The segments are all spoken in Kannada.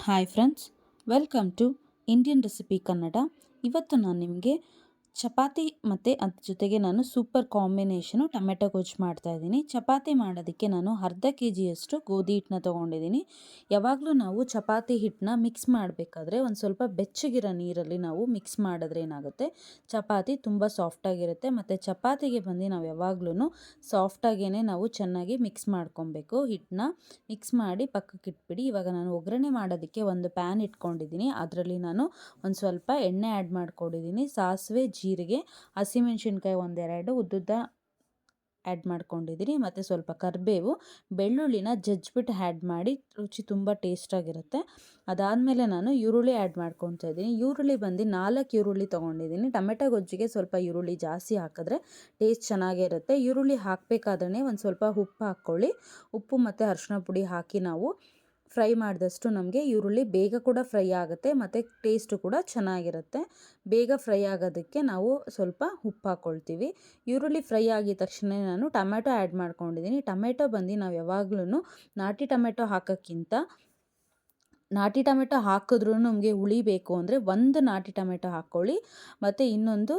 Hi friends welcome to Indian recipe Kannada ಇವತ್ತು ನಾನು ನಿಮಗೆ ಚಪಾತಿ ಮತ್ತು ಅದ್ರ ಜೊತೆಗೆ ನಾನು ಸೂಪರ್ ಕಾಂಬಿನೇಷನು ಟೊಮೆಟೊ ಗೊಜ್ಜು ಮಾಡ್ತಾ ಇದ್ದೀನಿ. ಚಪಾತಿ ಮಾಡೋದಕ್ಕೆ ನಾನು ಅರ್ಧ ಕೆ ಜಿಯಷ್ಟು ಗೋಧಿ ಹಿಟ್ಟನ್ನ ತೊಗೊಂಡಿದ್ದೀನಿ. ಯಾವಾಗಲೂ ನಾವು ಚಪಾತಿ ಹಿಟ್ಟನ್ನ ಮಿಕ್ಸ್ ಮಾಡಬೇಕಾದ್ರೆ ಒಂದು ಸ್ವಲ್ಪ ಬೆಚ್ಚಗಿರೋ ನೀರಲ್ಲಿ ನಾವು ಮಿಕ್ಸ್ ಮಾಡಿದ್ರೆ ಏನಾಗುತ್ತೆ? ಚಪಾತಿ ತುಂಬ ಸಾಫ್ಟಾಗಿರುತ್ತೆ ಮತ್ತು ಚಪಾತಿಗೆ ಬಂದು ನಾವು ಯಾವಾಗ್ಲೂ ಸಾಫ್ಟಾಗೇ ನಾವು ಚೆನ್ನಾಗಿ ಮಿಕ್ಸ್ ಮಾಡ್ಕೊಬೇಕು. ಹಿಟ್ಟನ್ನ ಮಿಕ್ಸ್ ಮಾಡಿ ಪಕ್ಕಕ್ಕೆ ಇಟ್ಬಿಡಿ. ಇವಾಗ ನಾನು ಒಗ್ಗರಣೆ ಮಾಡೋದಕ್ಕೆ ಒಂದು ಪ್ಯಾನ್ ಇಟ್ಕೊಂಡಿದ್ದೀನಿ. ಅದರಲ್ಲಿ ನಾನು ಒಂದು ಸ್ವಲ್ಪ ಎಣ್ಣೆ ಆ್ಯಡ್ ಮಾಡ್ಕೊಂಡಿದ್ದೀನಿ. ಸಾಸಿವೆ ಜೀರಿಗೆ, ಹಸಿಮೆಣ್ಸಿನ್ಕಾಯಿ ಒಂದೆರಡು, ಉದ್ದುದ್ದ ಆ್ಯಡ್ ಮಾಡ್ಕೊಂಡಿದ್ದೀನಿ ಮತ್ತು ಸ್ವಲ್ಪ ಕರಿಬೇವು, ಬೆಳ್ಳುಳ್ಳಿನ ಜಜ್ಬಿಟ್ಟು ಆ್ಯಡ್ ಮಾಡಿ ರುಚಿ ತುಂಬ ಟೇಸ್ಟಾಗಿರುತ್ತೆ ಅದಾದಮೇಲೆ ನಾನು ಈರುಳ್ಳಿ ಆ್ಯಡ್ ಮಾಡ್ಕೊತಾ ಇದ್ದೀನಿ. ಈರುಳ್ಳಿ ಬಂದು ನಾಲ್ಕು ಈರುಳ್ಳಿ ತೊಗೊಂಡಿದ್ದೀನಿ. ಟೊಮೆಟೊ ಗೊಜ್ಜಿಗೆ ಸ್ವಲ್ಪ ಈರುಳ್ಳಿ ಜಾಸ್ತಿ ಹಾಕಿದ್ರೆ ಟೇಸ್ಟ್ ಚೆನ್ನಾಗಿರುತ್ತೆ. ಈರುಳ್ಳಿ ಹಾಕಬೇಕಾದ್ರೆ ಒಂದು ಸ್ವಲ್ಪ ಉಪ್ಪು ಹಾಕ್ಕೊಳ್ಳಿ. ಉಪ್ಪು ಮತ್ತು ಅರಿಶಿನ ಪುಡಿ ಹಾಕಿ ನಾವು ಫ್ರೈ ಮಾಡಿದಷ್ಟು ನಮಗೆ ಈರುಳ್ಳಿ ಬೇಗ ಕೂಡ ಫ್ರೈ ಆಗುತ್ತೆ, ಮತ್ತು ಟೇಸ್ಟು ಕೂಡ ಚೆನ್ನಾಗಿರುತ್ತೆ. ಬೇಗ ಫ್ರೈ ಆಗೋದಕ್ಕೆ ನಾವು ಸ್ವಲ್ಪ ಉಪ್ಪು ಹಾಕ್ಕೊಳ್ತೀವಿ ಈರುಳ್ಳಿ ಫ್ರೈ ಆಗಿದ ತಕ್ಷಣ ನಾನು ಟೊಮೆಟೊ ಆ್ಯಡ್ ಮಾಡ್ಕೊಂಡಿದ್ದೀನಿ. ಟೊಮೆಟೊ ಬಂದು ನಾವು ಯಾವಾಗ್ಲೂ ನಾಟಿ ಟೊಮೆಟೊ ಹಾಕೋಕ್ಕಿಂತ ನಾಟಿ ಟೊಮೆಟೊ ಹಾಕಿದ್ರೂ ನಮಗೆ ಉಳಿಬೇಕು ಅಂದರೆ ಒಂದು ನಾಟಿ ಟೊಮೆಟೊ ಹಾಕ್ಕೊಳ್ಳಿ, ಮತ್ತು ಇನ್ನೊಂದು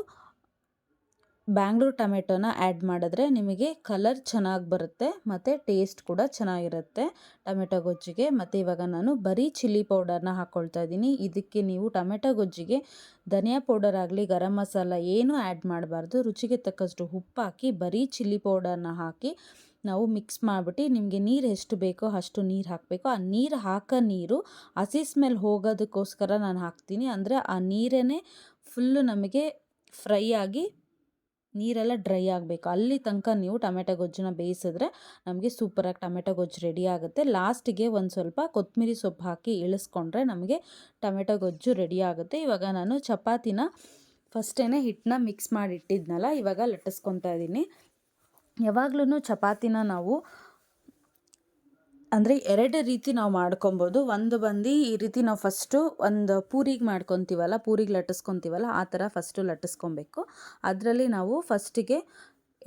ಬ್ಯಾಂಗ್ಳೂರ್ ಟೊಮೆಟೊನ ಆ್ಯಡ್ ಮಾಡಿದ್ರೆ ನಿಮಗೆ ಕಲರ್ ಚೆನ್ನಾಗಿ ಬರುತ್ತೆ ಮತ್ತು ಟೇಸ್ಟ್ ಕೂಡ ಚೆನ್ನಾಗಿರುತ್ತೆ ಟೊಮೆಟೊ ಗೊಜ್ಜಿಗೆ. ಮತ್ತು ಇವಾಗ ನಾನು ಬರೀ ಚಿಲ್ಲಿ ಪೌಡರ್ನ ಹಾಕ್ಕೊಳ್ತಾ ಇದ್ದೀನಿ. ಇದಕ್ಕೆ ನೀವು ಟೊಮೆಟೊ ಗೊಜ್ಜಿಗೆ, ಧನಿಯಾ ಪೌಡರ್ ಆಗಲಿ, ಗರಂ ಮಸಾಲ ಏನೂ ಆ್ಯಡ್ ಮಾಡಬಾರ್ದು. ರುಚಿಗೆ ತಕ್ಕಷ್ಟು ಉಪ್ಪು ಹಾಕಿ, ಬರೀ ಚಿಲ್ಲಿ ಪೌಡರ್ನ ಹಾಕಿ ನಾವು ಮಿಕ್ಸ್ ಮಾಡಿಬಿಟ್ಟು ನಿಮಗೆ ನೀರು ಎಷ್ಟು ಬೇಕೋ ಅಷ್ಟು ನೀರು ಹಾಕಬೇಕು. ಆ ನೀರು ಹಾಕೋ ನೀರು ಹಸಿ ಸ್ಮೆಲ್ ಹೋಗೋದಕ್ಕೋಸ್ಕರ ನಾನು ಹಾಕ್ತೀನಿ. ಅಂದರೆ ಆ ನೀರೇ ಫುಲ್ಲು ನಮಗೆ ಫ್ರೈ ಆಗಿ ನೀರೆಲ್ಲ ಡ್ರೈ ಆಗಬೇಕು. ಅಲ್ಲಿ ತನಕ ನೀವು ಟೊಮೆಟೊ ಗೊಜ್ಜನ್ನ ಬೇಯಿಸಿದ್ರೆ ನಮಗೆ ಸೂಪರಾಗಿ ಟೊಮೆಟೊ ಗೊಜ್ಜು ರೆಡಿ ಆಗುತ್ತೆ. ಲಾಸ್ಟಿಗೆ ಒಂದು ಸ್ವಲ್ಪ ಕೊತ್ತಂಬರಿ ಸೊಪ್ಪು ಹಾಕಿ ಇಳಿಸ್ಕೊಂಡ್ರೆ ನಮಗೆ ಟೊಮೆಟೊ ಗೊಜ್ಜು ರೆಡಿ ಆಗುತ್ತೆ. ಇವಾಗ ನಾನು ಚಪಾತಿನ ಫಸ್ಟೇ ಹಿಟ್ಟನ್ನ ಮಿಕ್ಸ್ ಮಾಡಿ ಇಟ್ಟಿದ್ನಲ್ಲ, ಇವಾಗ ಲಟ್ಟಿಸ್ಕೊತಾ ಇದ್ದೀನಿ ಯಾವಾಗ್ಲೂ ಚಪಾತಿನ ನಾವು ಅಂದರೆ ಎರಡು ರೀತಿ ನಾವು ಮಾಡ್ಕೊಬೋದು. ಒಂದು ಬಂದು ಈ ರೀತಿ ನಾವು ಫಸ್ಟು ಒಂದು ಪೂರಿಗೆ ಮಾಡ್ಕೊತೀವಲ್ಲ, ಪೂರಿಗೆ ಲಟ್ಟಿಸ್ಕೊತೀವಲ್ಲ, ಆ ಥರ ಫಸ್ಟು ಲಟ್ಟಿಸ್ಕೊಬೇಕು. ಅದರಲ್ಲಿ ನಾವು ಫಸ್ಟಿಗೆ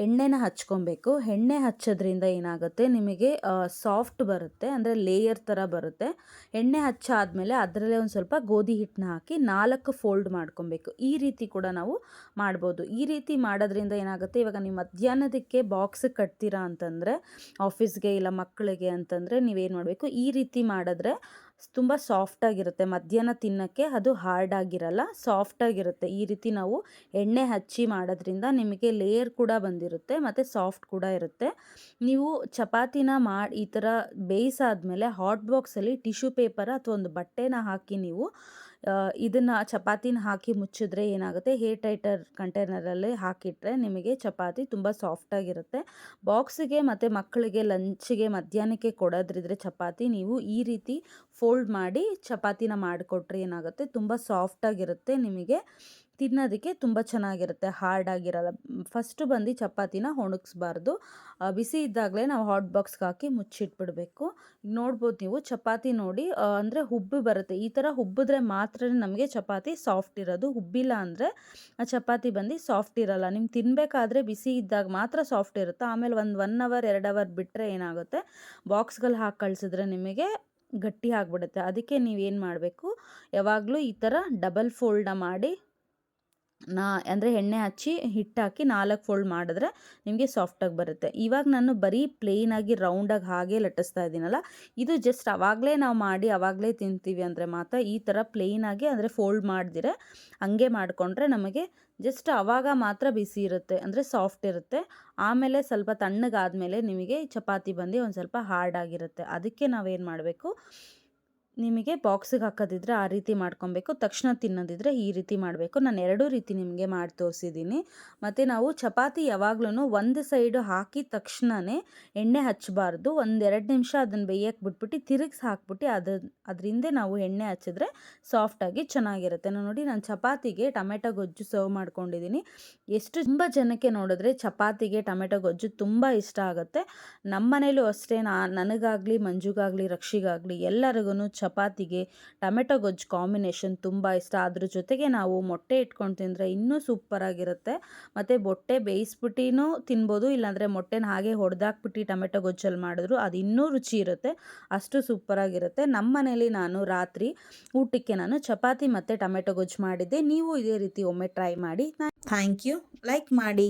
ಎಣ್ಣೆನ ಹಚ್ಕೊಬೇಕು. ಎಣ್ಣೆ ಹಚ್ಚೋದ್ರಿಂದ ಏನಾಗುತ್ತೆ? ನಿಮಗೆ ಸಾಫ್ಟ್ ಬರುತ್ತೆ, ಅಂದರೆ ಲೇಯರ್ ಥರ ಬರುತ್ತೆ. ಎಣ್ಣೆ ಹಚ್ಚಾದಮೇಲೆ ಅದರಲ್ಲೇ ಒಂದು ಸ್ವಲ್ಪ ಗೋಧಿ ಹಿಟ್ಟನ್ನ ಹಾಕಿ ನಾಲ್ಕು ಫೋಲ್ಡ್ ಮಾಡ್ಕೊಬೇಕು. ಈ ರೀತಿ ಕೂಡ ನಾವು ಮಾಡ್ಬೋದು. ಈ ರೀತಿ ಮಾಡೋದ್ರಿಂದ ಏನಾಗುತ್ತೆ? ಇವಾಗ ನೀವು ಮಧ್ಯಾಹ್ನದಕ್ಕೆ ಬಾಕ್ಸ್ ಕಟ್ತೀರಾ ಅಂತಂದರೆ ಆಫೀಸ್ಗೆ ಇಲ್ಲ ಮಕ್ಕಳಿಗೆ ಅಂತಂದರೆ ನೀವೇನು ಮಾಡಬೇಕು? ಈ ರೀತಿ ಮಾಡಿದ್ರೆ ತುಂಬ ಸಾಫ್ಟಾಗಿರುತ್ತೆ ಮಧ್ಯಾಹ್ನ ತಿನ್ನೋಕ್ಕೆ ಅದು ಹಾರ್ಡ್ ಆಗಿರಲ್ಲ ಸಾಫ್ಟಾಗಿರುತ್ತೆ ಈ ರೀತಿ ನಾವು ಎಣ್ಣೆ ಹಚ್ಚಿ ಮಾಡೋದ್ರಿಂದ ನಿಮಗೆ ಲೇಯರ್ ಕೂಡ ಬಂದಿರುತ್ತೆ, ಮತ್ತು ಸಾಫ್ಟ್ ಕೂಡ ಇರುತ್ತೆ. ನೀವು ಚಪಾತಿನ ಮಾಡಿ ಈ ಥರ ಬೇಯಿಸಾದ್ಮೇಲೆ ಹಾಟ್ ಬಾಕ್ಸಲ್ಲಿ ಟಿಶ್ಯೂ ಪೇಪರ್ ಅಥವಾ ಒಂದು ಬಟ್ಟೆನ ಹಾಕಿ ನೀವು ಇದನ್ನು ಚಪಾತಿನ ಹಾಕಿ ಮುಚ್ಚಿದ್ರೆ ಏನಾಗುತ್ತೆ? ಹೇರ್ ಟೈಟರ್ ಕಂಟೈನರಲ್ಲಿ ಹಾಕಿಟ್ರೆ ನಿಮಗೆ ಚಪಾತಿ ತುಂಬ ಸಾಫ್ಟಾಗಿರುತ್ತೆ ಬಾಕ್ಸಿಗೆ ಮತ್ತು ಮಕ್ಕಳಿಗೆ ಲಂಚಿಗೆ ಮಧ್ಯಾಹ್ನಕ್ಕೆ ಕೊಡೋದ್ರಿದ್ರೆ ಚಪಾತಿ ನೀವು ಈ ರೀತಿ ಫೋಲ್ಡ್ ಮಾಡಿ ಚಪಾತಿನ ಮಾಡಿಕೊಟ್ರೆ ಏನಾಗುತ್ತೆ? ತುಂಬ ಸಾಫ್ಟಾಗಿರುತ್ತೆ ನಿಮಗೆ. ತಿನ್ನೋದಕ್ಕೆ ತುಂಬ ಚೆನ್ನಾಗಿರುತ್ತೆ ಹಾರ್ಡ್ ಆಗಿರಲ್ಲ ಫಸ್ಟು ಬಂದು ಚಪಾತಿನ ಒಣಗಿಸ್ಬಾರ್ದು. ಬಿಸಿ ಇದ್ದಾಗಲೇ ನಾವು ಹಾಟ್ ಬಾಕ್ಸ್ಗೆ ಹಾಕಿ ಮುಚ್ಚಿಟ್ಬಿಡಬೇಕು. ನೋಡ್ಬೋದು ನೀವು ಚಪಾತಿ ನೋಡಿ ಅಂದರೆ ಹುಬ್ಬು ಬರುತ್ತೆ. ಈ ಥರ ಹುಬ್ಬಿದ್ರೆ ಮಾತ್ರ ನಮಗೆ ಚಪಾತಿ ಸಾಫ್ಟ್ ಇರೋದು. ಹುಬ್ಬಿಲ್ಲ ಅಂದರೆ ಆ ಚಪಾತಿ ಬಂದು ಸಾಫ್ಟ್ ಇರಲ್ಲ. ನಿಮ್ಗೆ ತಿನ್ನಬೇಕಾದ್ರೆ ಬಿಸಿ ಇದ್ದಾಗ ಮಾತ್ರ ಸಾಫ್ಟ್ ಇರುತ್ತೆ? ಆಮೇಲೆ ಒಂದು ಒನ್ ಅವರ್, ಎರಡು ಅವರ್ ಬಿಟ್ಟರೆ ಏನಾಗುತ್ತೆ? ಬಾಕ್ಸ್ಗಳು ಹಾಕಿ ಕಳಿಸಿದ್ರೆ ನಿಮಗೆ ಗಟ್ಟಿ ಆಗಿಬಿಡುತ್ತೆ. ಅದಕ್ಕೆ ನೀವೇನು ಮಾಡಬೇಕು? ಯಾವಾಗಲೂ ಈ ಥರ ಡಬಲ್ ಫೋಲ್ಡ ಮಾಡಿ ನಾ ಅಂದರೆ ಎಣ್ಣೆ ಹಚ್ಚಿ ಹಿಟ್ಟು ಹಾಕಿ ನಾಲ್ಕು ಫೋಲ್ಡ್ ಮಾಡಿದ್ರೆ ನಿಮಗೆ ಸಾಫ್ಟಾಗಿ ಬರುತ್ತೆ. ಇವಾಗ ನಾನು ಬರೀ ಪ್ಲೇನಾಗಿ ರೌಂಡಾಗಿ ಹಾಗೆ ಲಟ್ಟಿಸ್ತಾ ಇದ್ದೀನಲ್ಲ, ಇದು ಜಸ್ಟ್ ಅವಾಗಲೇ ನಾವು ಮಾಡಿ ಅವಾಗಲೇ ತಿಂತೀವಿ ಅಂದರೆ ಮಾತ್ರ ಈ ಥರ ಪ್ಲೇನಾಗಿ ಅಂದರೆ ಫೋಲ್ಡ್ ಮಾಡಿದಿರ ಹಂಗೆ ಮಾಡಿಕೊಂಡ್ರೆ ನಮಗೆ ಜಸ್ಟ್ ಅವಾಗ ಮಾತ್ರ ಬಿಸಿ ಇರುತ್ತೆ, ಅಂದರೆ ಸಾಫ್ಟ್ ಇರುತ್ತೆ. ಆಮೇಲೆ ಸ್ವಲ್ಪ ತಣ್ಣಗಾದಮೇಲೆ ನಿಮಗೆ ಚಪಾತಿ ಬಂದು ಒಂದು ಸ್ವಲ್ಪ ಹಾರ್ಡ್ ಆಗಿರುತ್ತೆ. ಅದಕ್ಕೆ ನಾವೇನು ಮಾಡಬೇಕು? ನಿಮಗೆ ಬಾಕ್ಸಿಗೆ ಹಾಕೋದಿದ್ರೆ ಆ ರೀತಿ ಮಾಡ್ಕೊಬೇಕು, ತಕ್ಷಣ ತಿನ್ನೋದಿದ್ರೆ ಈ ರೀತಿ ಮಾಡಬೇಕು. ನಾನು ಎರಡೂ ರೀತಿ ನಿಮಗೆ ಮಾಡಿ ತೋರಿಸಿದ್ದೀನಿ. ಮತ್ತು ನಾವು ಚಪಾತಿ ಯಾವಾಗ್ಲೂ ಒಂದು ಸೈಡು ಹಾಕಿದ ತಕ್ಷಣವೇ ಎಣ್ಣೆ ಹಚ್ಚಬಾರ್ದು. ಒಂದೆರಡು ನಿಮಿಷ ಅದನ್ನು ಬೇಯಕ್ಕೆ ಬಿಟ್ಬಿಟ್ಟು ತಿರುಗಿಸಿ ಹಾಕ್ಬಿಟ್ಟು ಅದ್ರ ಅದರಿಂದ ನಾವು ಎಣ್ಣೆ ಹಚ್ಚಿದ್ರೆ ಸಾಫ್ಟಾಗಿ ಚೆನ್ನಾಗಿರುತ್ತೆ. ನಾನು ನೋಡಿ ನಾನು ಚಪಾತಿಗೆ ಟೊಮೆಟೊ ಗೊಜ್ಜು ಸರ್ವ್ ಮಾಡ್ಕೊಂಡಿದ್ದೀನಿ. ಎಷ್ಟು ತುಂಬ ಜನಕ್ಕೆ ನೋಡಿದ್ರೆ ಚಪಾತಿಗೆ ಟೊಮೆಟೊ ಗೊಜ್ಜು ತುಂಬ ಇಷ್ಟ ಆಗುತ್ತೆ. ನಮ್ಮ ಮನೇಲೂ ಅಷ್ಟೇ, ನಾ, ನನಗಾಗಲಿ, ಮಂಜುಗಾಗಲಿ, ರಕ್ಷಿಗಾಗಲಿ ಎಲ್ಲರಿಗೂ ಚಪಾತಿಗೆ ಟೊಮೆಟೊ ಗೊಜ್ಜು ಕಾಂಬಿನೇಷನ್ ತುಂಬ ಇಷ್ಟ. ಅದ್ರ ಜೊತೆಗೆ ನಾವು ಮೊಟ್ಟೆ ಇಟ್ಕೊಂಡು ತಿಂದರೆ ಇನ್ನೂ ಸೂಪರಾಗಿರುತ್ತೆ ಮತ್ತು ಮೊಟ್ಟೆ ಬೇಯಿಸ್ಬಿಟ್ಟಿನೂ ತಿನ್ಬೋದು, ಇಲ್ಲಾಂದರೆ ಮೊಟ್ಟೆನ ಹಾಗೆ ಹೊಡೆದಾಕ್ಬಿಟ್ಟು ಟೊಮೆಟೊ ಗೊಜ್ಜಲ್ಲಿ ಮಾಡಿದ್ರು ಅದು ಇನ್ನೂ ರುಚಿ ಇರುತ್ತೆ, ಅಷ್ಟು ಸೂಪರಾಗಿರುತ್ತೆ ನಮ್ಮ ಮನೇಲಿ ನಾನು ರಾತ್ರಿ ಊಟಕ್ಕೆ ನಾನು ಚಪಾತಿ ಮತ್ತು ಟೊಮೆಟೊ ಗೊಜ್ಜು ಮಾಡಿದ್ದೆ. ನೀವು ಇದೇ ರೀತಿ ಒಮ್ಮೆ ಟ್ರೈ ಮಾಡಿ. ಥ್ಯಾಂಕ್ ಯು ಲೈಕ್ ಮಾಡಿ.